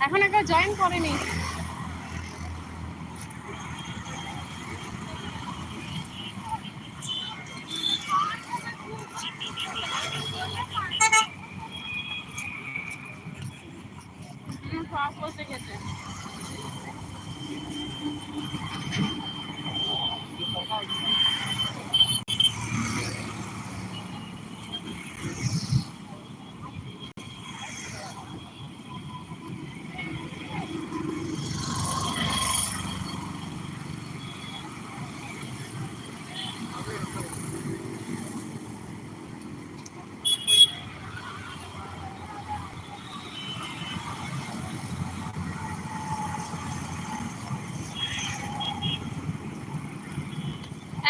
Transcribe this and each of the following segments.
এখন একটা জয়েন করেনি হুম, পাপ বসে গেছে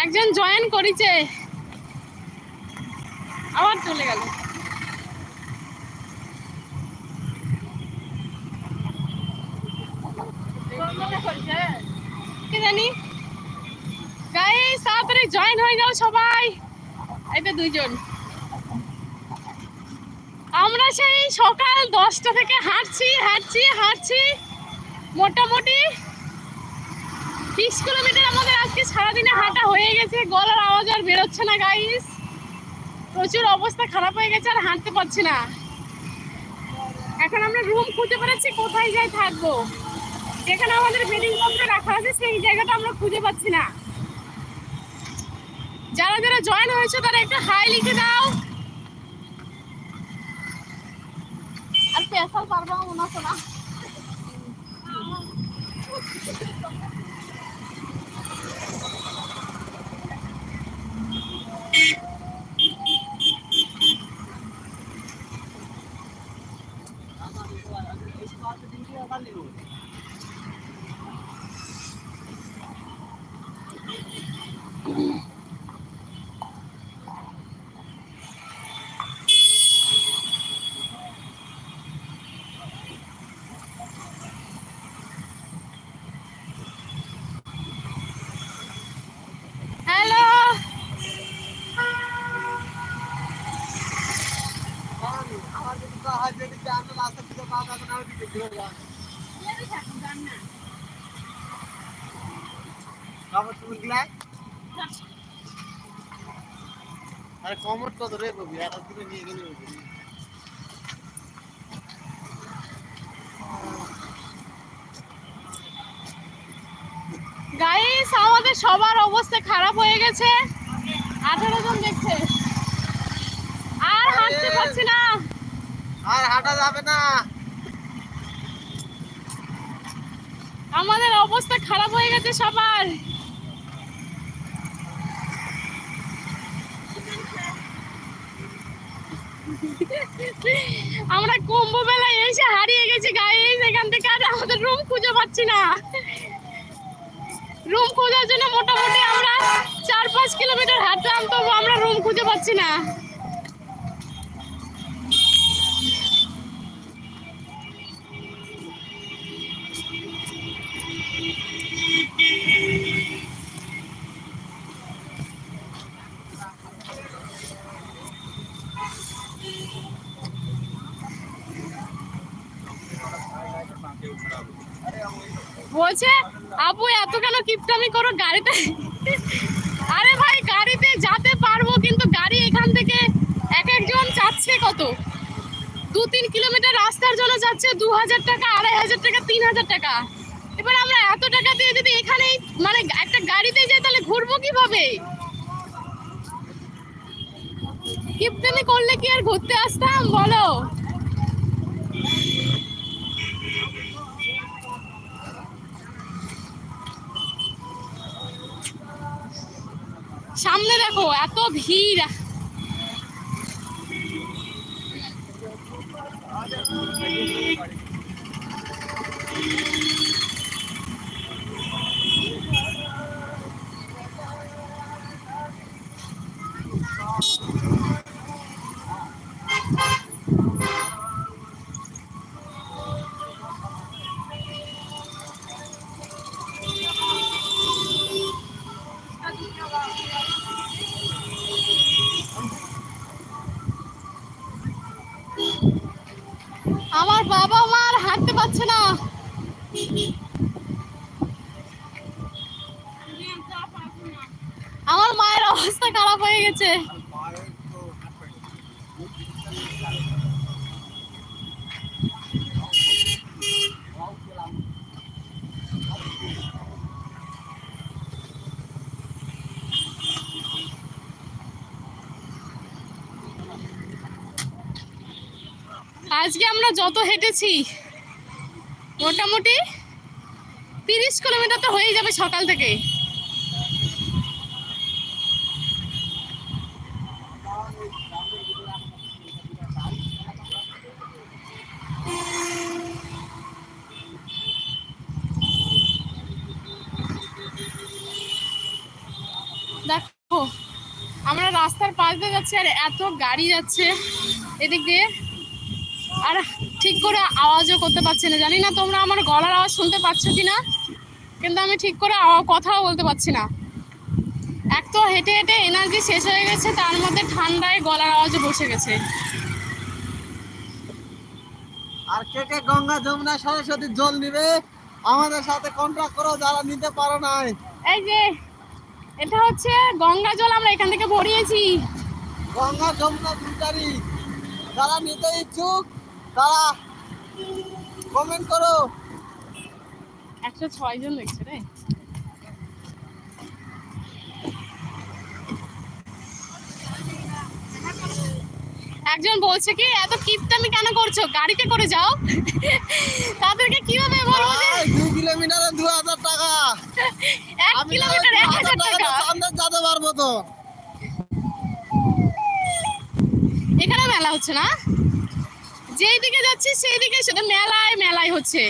একজন জয়েন করেছে। আবার চলে গেল। তাড়াতাড়ি জয়েন হয়ে সবাই। এই তো আমরা সেই সকাল দশটা থেকে হাঁটছি হাঁটছি হাঁটছি। মোটামুটি তিরিশ কিলোমিটার আমাদের আজকে সারাদিনে হাঁটা হয়ে গেছে, গলার আওয়াজ আর বেরোচ্ছে না গাইস প্রচুর অবস্থা খারাপ হয়ে গেছে আর হাঁটতে পারছি না। এখন আমরা রুম খুঁজে বেড়াচ্ছি, কোথায় যাই থাকব। যেখানে আমাদের বেডিং পত্র রাখা আছে, সেই জায়গাটা আমরা খুঁজে পাচ্ছি না। যারা যারা জয়েন হয়েছে, তারা একটু হাই লিখে দাও। আর পেশাল পারব মনে হচ্ছে না। วันนั้就ถึงเ আরে কমর কত রে কবি একটা দিকে নিয়ে গেলে হবে গাইস আমাদের সবার অবস্থা খারাপ হয়ে গেছে। আঠারো জন দেখছে। আর! হাঁটতে পারছি না। আর হাঁটা যাবে না। আমাদের অবস্থা খারাপ হয়ে গেছে সবার। আমরা কুম্ভ মেলায় এসে হারিয়ে গেছি গাইস এখান থেকে আর আমাদের রুম খুঁজে পাচ্ছি না। রুম খোঁজার জন্য মোটামুটি আমরা চার পাঁচ কিলোমিটার হাঁটলাম তবু আমরা রুম খুঁজে পাচ্ছি না। কিপটামি করো গাড়িতে আরে ভাই, গাড়িতে যেতে পারব, কিন্তু গাড়ি এখান থেকে এক একজন চাচ্ছে কত? দু তিন কিলোমিটার রাস্তার জন্য যাচ্ছে দু হাজার টাকা, আড়াই হাজার টাকা, তিন হাজার টাকা। এবার আমরা এত টাকা দিয়ে যদি এখানেই মানে একটা গাড়িতে যাই, তাহলে ঘুরবো কীভাবে? কিপটামি করলে কি আর ঘুরতে আসতাম? বলো। সামনে দেখো এত ভিড়। আজকে আমরা যত হেঁটেছি, মোটামুটি তিরিশ কিলোমিটার তো হয়েই যাবে সকাল থেকে। দেখো, আমরা রাস্তার পাশ দিয়ে যাচ্ছি আর এত গাড়ি যাচ্ছে এদিক দিয়ে। আর ঠিক করে আওয়াজও করতে পারছি না। জানি না তোমরা আমার গলার আওয়াজ শুনতে পাচ্ছ কি না কিন্তু আমি ঠিক করে কথাও বলতে পারছি না। এক তো হেঁটে হেঁটে এনার্জি শেষ হয়ে গেছে তার মধ্যে ঠান্ডায় গলার আওয়াজে বসে গেছে। আর কে কে গঙ্গা যমুনা সরস্বতী জল নিবে আমাদের সাথে কন্ট্রাক্ট করো যারা নিতে পারো নাই। এই যে এটা হচ্ছে গঙ্গা জল আমরা এখান থেকে ভরিয়েছি। গঙ্গা যমুনা দুটারি যারা নিতে ইচ্ছুক তারা কমেন্ট করো। একশো ছয় জন দেখছে রে। একজন বলছে কি এত কিপটামি কেন করছ? গাড়িতে করে যাও। তাদেরকে কীভাবে বলব যে ভাই, দুই কিলোমিটারে দু হাজার টাকা। এক আমি কিলোমিটার এক হাজার টাকা? সামনে যেতে পারব তো এখানে মেলা হচ্ছে না? যেই দিকে যাচ্ছি সেই দিকে শুধু মেলায় মেলায় হচ্ছে।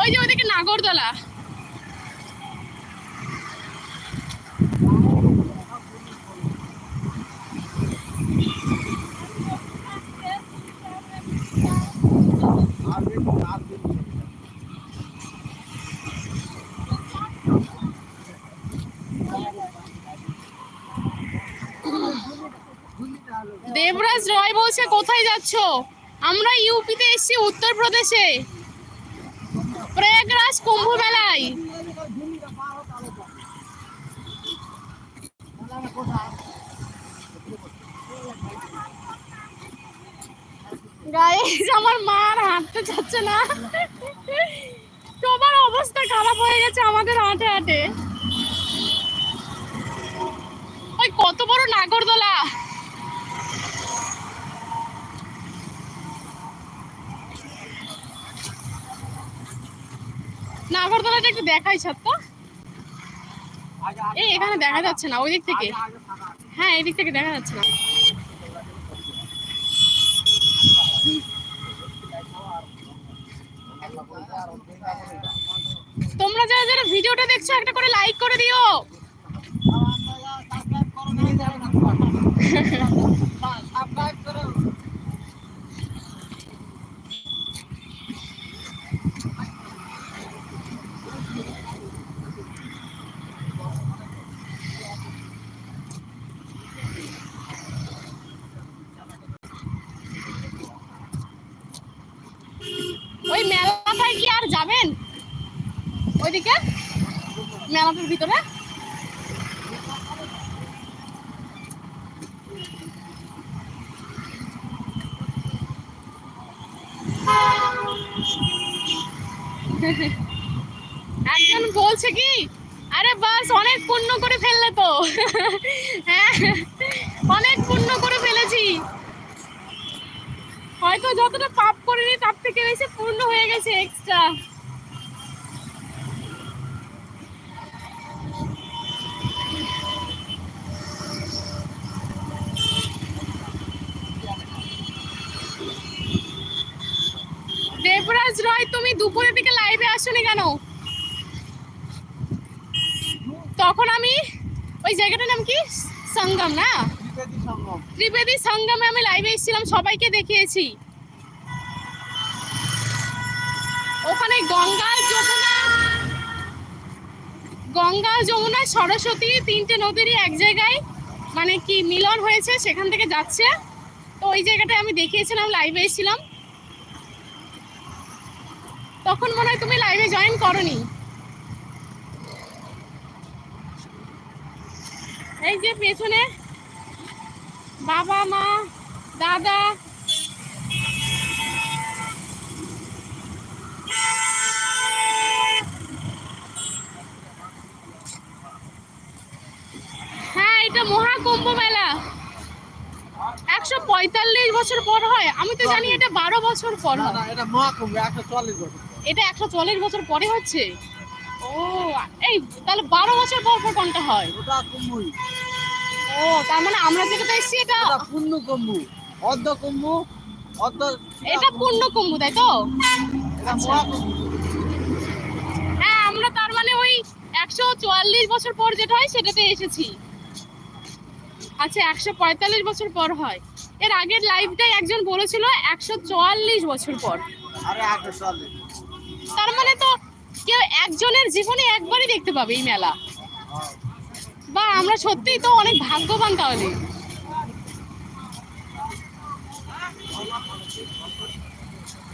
ওই যে ওইদিকে নাগরদোলা। বলছে কোথায় যাচ্ছ? আমরা ইউপিতে এসেছি উত্তরপ্রদেশে। প্রয়াগরাজ কুম্ভ মেলায় আমার মা আর হাঁটতে চাচ্ছে না। সবার অবস্থা খারাপ হয়ে গেছে আমাদের হাঁটে হাঁটে। ওই কত বড় নাগরদোলা। নাগরদোলাটা একটু দেখাই সত্য এই এখানে দেখা যাচ্ছে না ওই দিক থেকে। হ্যাঁ এই দিক থেকে দেখা যাচ্ছে না। তোমরা যারা যারা ভিডিওটা দেখছ একটা করে লাইক করে দিও সাবস্ক্রাইব করো ওই মেলাটায় কি আর যাবেন? ওইদিকে? মেলাটার ভিতরে? একজন বলছে কি, আরে বাস, অনেক পূর্ণ করে ফেললে তো। হ্যাঁ অনেক পূর্ণ করে ফেলেছি। হয়তো যতটা পাপ করিনি, তার থেকে বেশি পূর্ণ হয়ে গেছে এক্সট্রা তুমি দুপুরের দিকে লাইভে আসোনি কেন? তখন আমি ওই জায়গাটার নাম কি? সঙ্গম না? ত্রিবেদী সঙ্গমে। আমি লাইভে এসেছিলাম সবাইকে দেখিয়েছি। ওখানে গঙ্গা যমুনা গঙ্গা যমুনা সরস্বতী তিনটে নদীরই এক জায়গায় মানে কি মিলন হয়েছে সেখান থেকে যাচ্ছে। তো ওই জায়গাটায় আমি দেখিয়েছিলাম লাইভে এসেছিলাম। তখন মনে হয় তুমি লাইভে জয়েন করনি। এই যে পেছনে বাবা, মা, দাদা। হ্যাঁ এটা মহাকুম্ভ মেলা। একশো পঁয়তাল্লিশ বছর পর হয়। আমি তো জানি এটা বারো বছর পর হয়। এটা মহাকুম্ভ, একশো চল্লিশ বছর। এটা একশো চল্লিশ বছর পরে হচ্ছে? ও এই তাহলে বারো বছর পর পর কোনটা হয়? ওটা ও তার মানে আমরা যেটা এসেছি এটা পূর্ণ কুম্ভ অর্ধ কুম্ভ অর্ধ এটা পূর্ণ কুম্ভ তাই তো? এটা হ্যাঁ আমরা তার মানে ওই একশো চুয়াল্লিশ বছর পর যেটা হয় সেটাতে এসেছি। আচ্ছা একশো পঁয়তাল্লিশ বছর পর হয়। এর আগের লাইভটাই একজন বলেছিল একশো চুয়াল্লিশ বছর পর। আরে একশো চল্লিশ তার মানে তো কেউ একজনের জীবনে একবারই দেখতে পাবে এই মেলা। বা আমরা সত্যিই তো অনেক ভাগ্যবান তাহলে।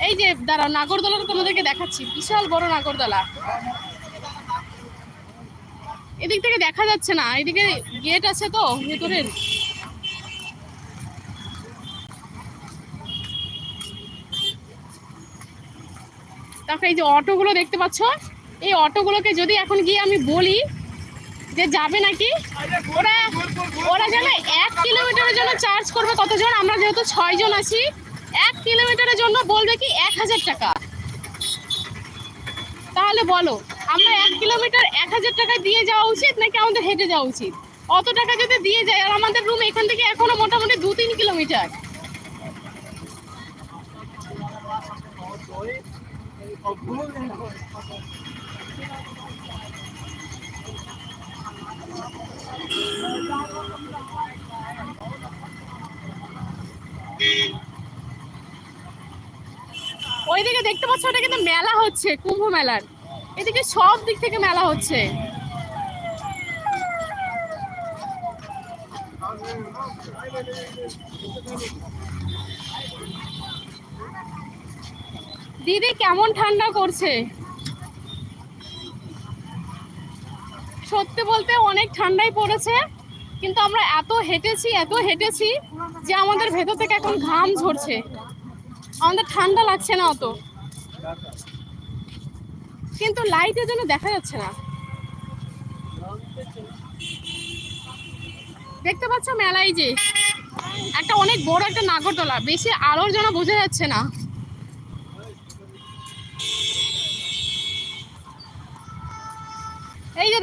এই যে, দাঁড়াও, নাগরদোলাটা তোমাদেরকে দেখাচ্ছি। বিশাল বড় নাগরদোলা। এদিক থেকে দেখা যাচ্ছে না, এদিকে গেট আছে তো, ভেতরের। তারপরে এই যে অটোগুলো দেখতে পাচ্ছ, এই অটোগুলোকে যদি এখন গিয়ে আমি বলি যে যাবে নাকি, ওরা ওরা জানে এক কিলোমিটারের জন্য চার্জ করবে কতজন, আমরা যেহেতু ছয় জন আছি, এক কিলোমিটারের জন্য বলবে কি এক হাজার টাকা। তাহলে বলো, আমরা এক কিলোমিটার এক হাজার টাকা দিয়ে যাওয়া উচিত নাকি আমাদের হেঁটে যাওয়া উচিত? অত টাকা যদি দিয়ে যায়, আর আমাদের রুম এখান থেকে এখনও মোটামুটি দু তিন কিলোমিটার। ওইদিকে দেখতে পাচ্ছ ওটা কিন্তু মেলা হচ্ছে, কুম্ভ মেলার। এদিকে সব দিক থেকে মেলা হচ্ছে। দিদি কেমন ঠান্ডা করছে? সত্যি বলতে অনেক ঠান্ডাই পড়েছে, কিন্তু আমরা এত হেঁটেছি এত হেঁটেছি যে আমাদের ভেতর থেকে এখন ঘাম ঝরছে। আমাদের ঠান্ডা লাগছে না অত। কিন্তু লাইটের জন্য দেখা যাচ্ছে না। দেখতে পাচ্ছ মেলায় যে একটা অনেক বড় একটা নাগরদোলা, বেশি আলোর জন্য বোঝা যাচ্ছে না।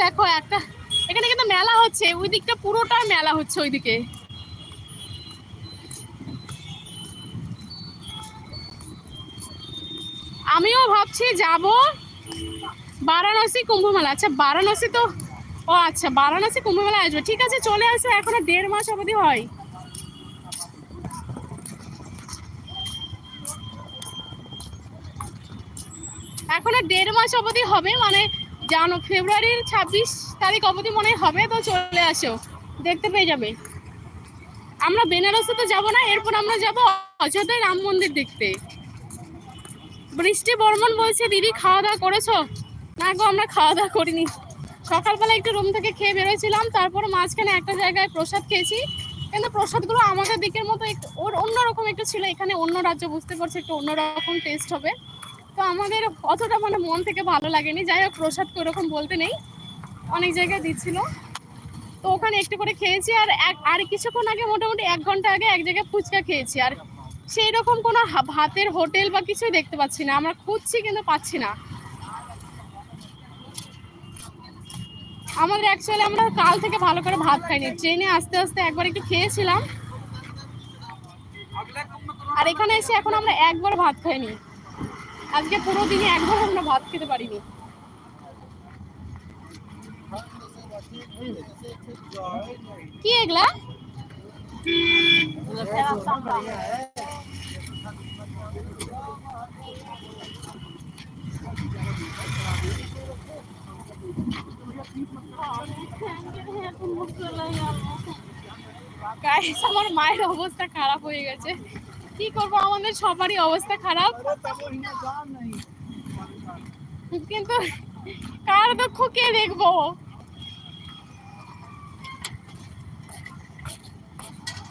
দেখো একটা, এখানে কিন্তু মেলা হচ্ছে ওই দিকটা পুরোটাই মেলা হচ্ছে ওইদিকে। আমিও ভাবছি যাব বারাণসী কুম্ভ মেলা আচ্ছা বারাণসী তো, ও আচ্ছা বারাণসী কুম্ভ মেলা আসবে। ঠিক আছে, চলে আসো, এখনও দেড় মাস অবধি হয়। এখনও দেড় মাস অবধি হবে মানে জানো, ফেব্রুয়ারির ছাব্বিশ তারিখ অবধি মনে হবে, তো চলে আসো, দেখতে পেয়ে যাবে। আমরা বেনারসে তো যাব না, এরপর আমরা যাব অযোধ্যায় রাম মন্দির দেখতে। বৃষ্টি বর্মন বলছে, দিদি খাওয়া দাওয়া করেছ? না গো, আমরা খাওয়া দাওয়া করিনি। সকালবেলা একটু রুম থেকে খেয়ে বেরোয়ছিলাম, তারপর মাঝখানে একটা জায়গায় প্রসাদ খেয়েছি। কিন্তু প্রসাদগুলো আমাদের দিকের মতো একটু, ওর অন্যরকম একটু ছিল, এখানে অন্য রাজ্য বুঝতে পারছি, একটু অন্যরকম টেস্ট হবে। তো আমাদের অতটা মানে মন থেকে ভালো লাগেনি। যাই হোক, প্রসাদ ওরকম বলতে নেই। অনেক জায়গায় দিচ্ছিল। তো ওখানে একটু করে খেয়েছি আর এক, আর কিছুক্ষণ আগে মোটামুটি এক ঘণ্টা আগে এক জায়গায় ফুচকা খেয়েছি। আর সেই রকম কোনো ভাতের হোটেল বা কিছুই দেখতে পাচ্ছি না। আমরা খুঁজছি কিন্তু পাচ্ছি না। আমাদের অ্যাকচুয়ালি আমরা কাল থেকে ভালো করে ভাত খাইনি। ট্রেনে আস্তে আস্তে একবার একটু খেয়েছিলাম। আর এখানে এসে এখন আমরা একবার ভাত খাইনি। আজকে পুরো দিনে একবার আমরা ভাত খেতে পারিনি। কি এগুলা? আমার মায়ের অবস্থা খারাপ হয়ে গেছে। কি করব? আমাদের সবারই অবস্থা খারাপ। কিন্তু কার দুঃখ কে দেখব?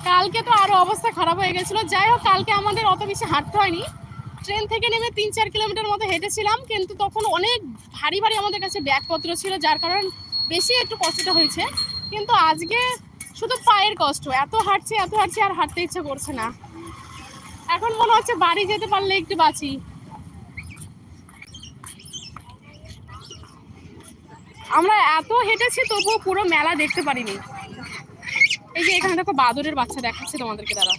কালকে তো আরও অবস্থা খারাপ হয়ে গেছিল। যাই হোক, কালকে আমাদের অত বেশি হাঁটতে হয়নি। ট্রেন থেকে নেমে তিন চার কিলোমিটার মতো হেঁটেছিলাম, কিন্তু তখন অনেক ভারী ভারী আমাদের কাছে ব্যাগপত্র ছিল, যার কারণে বেশি একটু কষ্টটা হয়েছে। কিন্তু আজকে শুধু পায়ের কষ্ট, এত হাঁটছে এত হাঁটছে, আর হাঁটতে ইচ্ছে করছে না। এখন মনে হচ্ছে বাড়ি যেতে পারলে একটু বাঁচি। আমরা এত হেঁটেছি তবুও পুরো মেলা দেখতে পারিনি। এই যে এখানে দেখো বাদরের বাচ্চা দেখাচ্ছে তোমাদেরকে তারা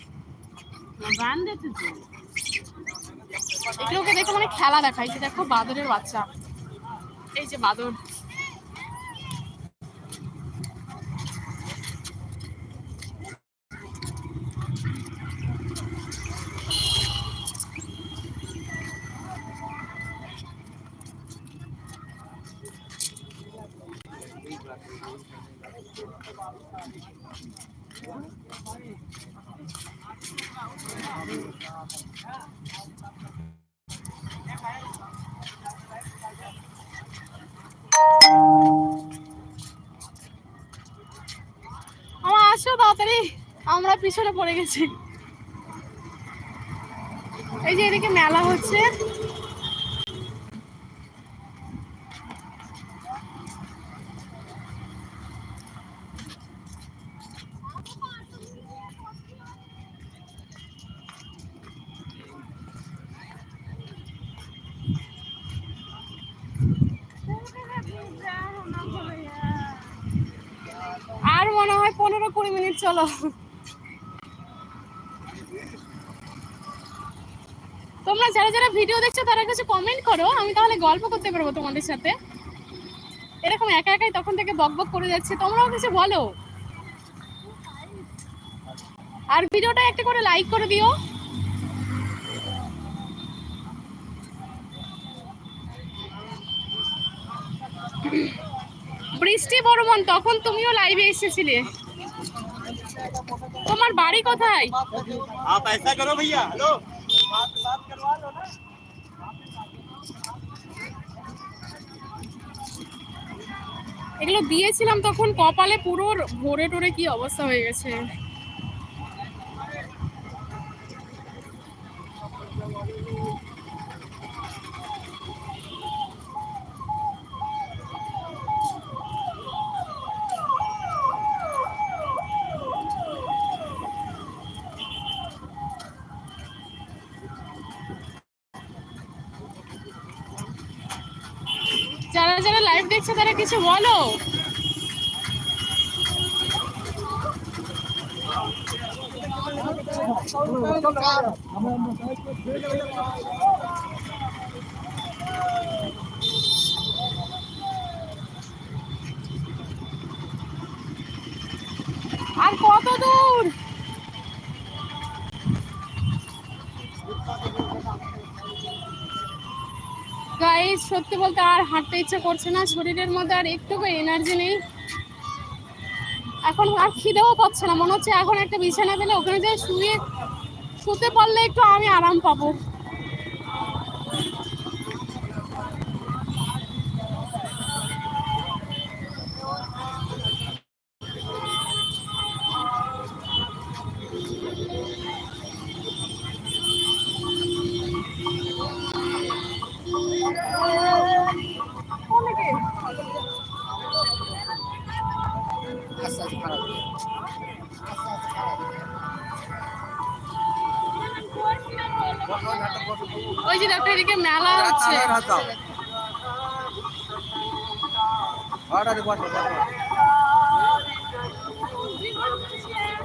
এগুলোকে দেখে মানে খেলা দেখাইছে দেখো বাদরের বাচ্চা। এই যে বাদর আমার আসো তাড়াতাড়ি। আমরা পিছনে পড়ে গেছি। এই যে এদিকে মেলা হচ্ছে। আর মনে হয় পনেরো কুড়ি মিনিট, চলো। তোমরা যারা যারা ভিডিও দেখছ, তারা কিছু কমেন্ট করো। আমি তাহলে গল্প করতে পারব তোমাদের সাথে। এরকম একা একাই তখন থেকে বক বক করে যাচ্ছে, তোমরাও কিছু বলো। আর ভিডিওটা একটা করে লাইক করে দিও। বৃষ্টি বর্মন তখন তুমিও লাইভে এসেছিলে তোমার বাড়ি কোথায় आप ऐसा करो भैया हेलो এগুলো দিয়েছিলাম তখন কপালে পুরো ভরে টরে কি অবস্থা হয়ে গেছে যারা যারা লাইভ দেখছে তারা কিছু বলো। আর কত দূর? গাইস সত্যি বলতে আর হাঁটতে ইচ্ছে করছে না, শরীরের মধ্যে আর একটুকু এনার্জি নেই। এখন আর খিদেও পাচ্ছে না, মনে হচ্ছে এখন একটা বিছানা পেলে ওখানে যে শুয়ে, শুতে পারলে একটু আমি আরাম পাবো।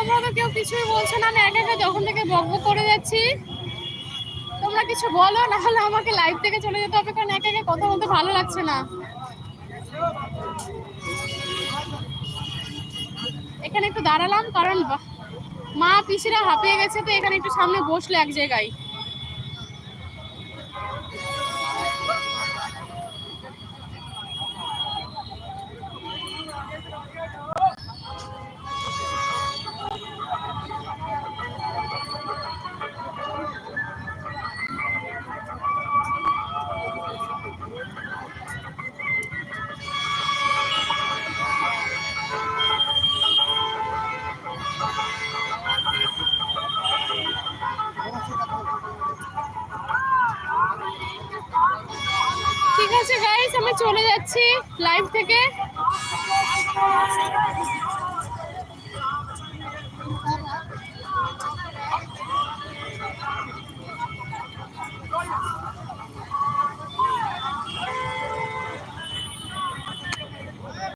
তোমরা তো কেউ কিছুই বলছো না। আমি একা একা যখন থেকে বক বক করে যাচ্ছি, তোমরা কিছু বলো, না হলে আমাকে লাইভ থেকে চলে যেতে হবে, কারণ একা একা কথা বলতে ভালো লাগছে না। এখানে একটু দাঁড়ালাম, কারণ মা, পিসিরা হাঁপিয়ে গেছে, তো এখানে একটু সামনে বসল এক জায়গায়।